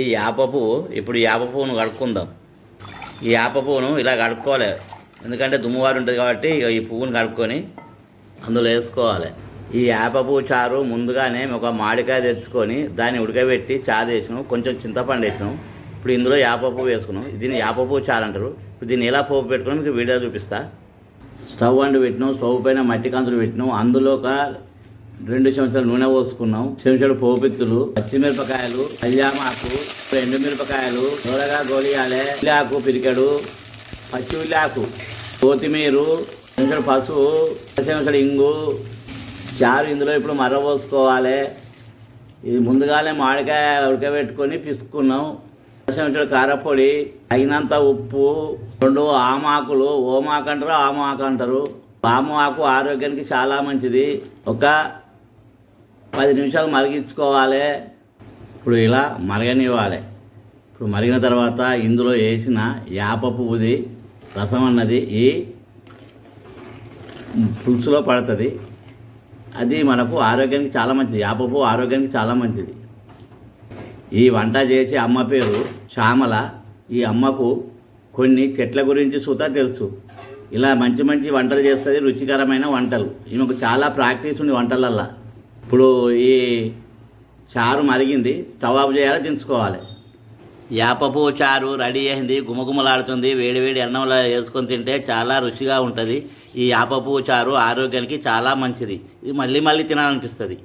ఈ యాప పువ్వు ఇప్పుడు ఈ యాప పువ్వును కడుక్కుందాం. ఈ యాప పువ్వును ఇలా కడుక్కోవాలి. ఎందుకంటే దుమ్మువారు ఉంటుంది కాబట్టి ఈ పువ్వును కడుక్కొని అందులో వేసుకోవాలి. ఈ యాప పువ్వు చారు ముందుగానే ఒక మామిడికాయ తెచ్చుకొని దాన్ని ఉడకబెట్టి చారు వేసినాం కొంచెం చింతపండు వేసినాం. ఇప్పుడు ఇందులో యాప పువ్వు వేసుకున్నాం. దీన్ని యాప పువ్వు చారు అంటారు. ఇప్పుడు దీన్ని ఎలా పువ్వు పెట్టుకుని మీకు వీడియో చూపిస్తా. స్టవ్ అండి పెట్టినాం. స్టవ్ పైన మట్టి కంచులు పెట్టినాం. అందులో ఒక రెండు చెంచాలు నూనె పోసుకున్నాం. చెంచాడు పోపిత్తులు పచ్చిమిరపకాయలు అల్లామాకు ఎండుమిరపకాయలు దూరగా గోలియాలే ఉల్లాకు పిరికడు పచ్చి ఉల్లాకు కొత్తిమీరు చెంచాడు పసుపు చెంచాడు ఇంగు చారు ఇందులో ఇప్పుడు మర్ర పోసుకోవాలి. ఇది ముందుగానే మామిడికాయ ఉడకబెట్టుకొని పిసుకున్నాం. చెంచాడు కారపొడి తగినంత ఉప్పు రెండు ఆమాకులు ఓమాకు అంటారు ఆమాకు అంటారు. ఆము ఆకు ఆరోగ్యానికి చాలా మంచిది. ఒక పది నిమిషాలు మరిగించుకోవాలి. ఇప్పుడు ఇలా మరగనివ్వాలి. ఇప్పుడు మరిగిన తర్వాత ఇందులో వేసిన యాప పువ్వుది రసం అన్నది ఈ పులుసులో పడుతుంది. అది మనకు ఆరోగ్యానికి చాలా మంచిది. యాప పువ్వు ఆరోగ్యానికి చాలా మంచిది. ఈ వంట చేసే అమ్మ పేరు శ్యామల. ఈ అమ్మకు కొన్ని చెట్ల గురించి సుతా తెలుసు. ఇలా మంచి మంచి వంటలు చేస్తుంది రుచికరమైన వంటలు. ఈమెకు చాలా ప్రాక్టీస్ ఉంది వంటలల్లో. ఇప్పుడు ఈ చారు మరిగింది స్టవ్ ఆఫ్ చేయాలి దించుకోవాలి. యాపపు చారు రెడీ అయింది గుమగుమలాడుతుంది వేడివేడి అన్నంలో వేసుకొని తింటే చాలా రుచిగా ఉంటుంది. ఈ యాపపు చారు ఆరోగ్యానికి చాలా మంచిది. ఇది మళ్ళీ మళ్ళీ తినాలనిపిస్తుంది.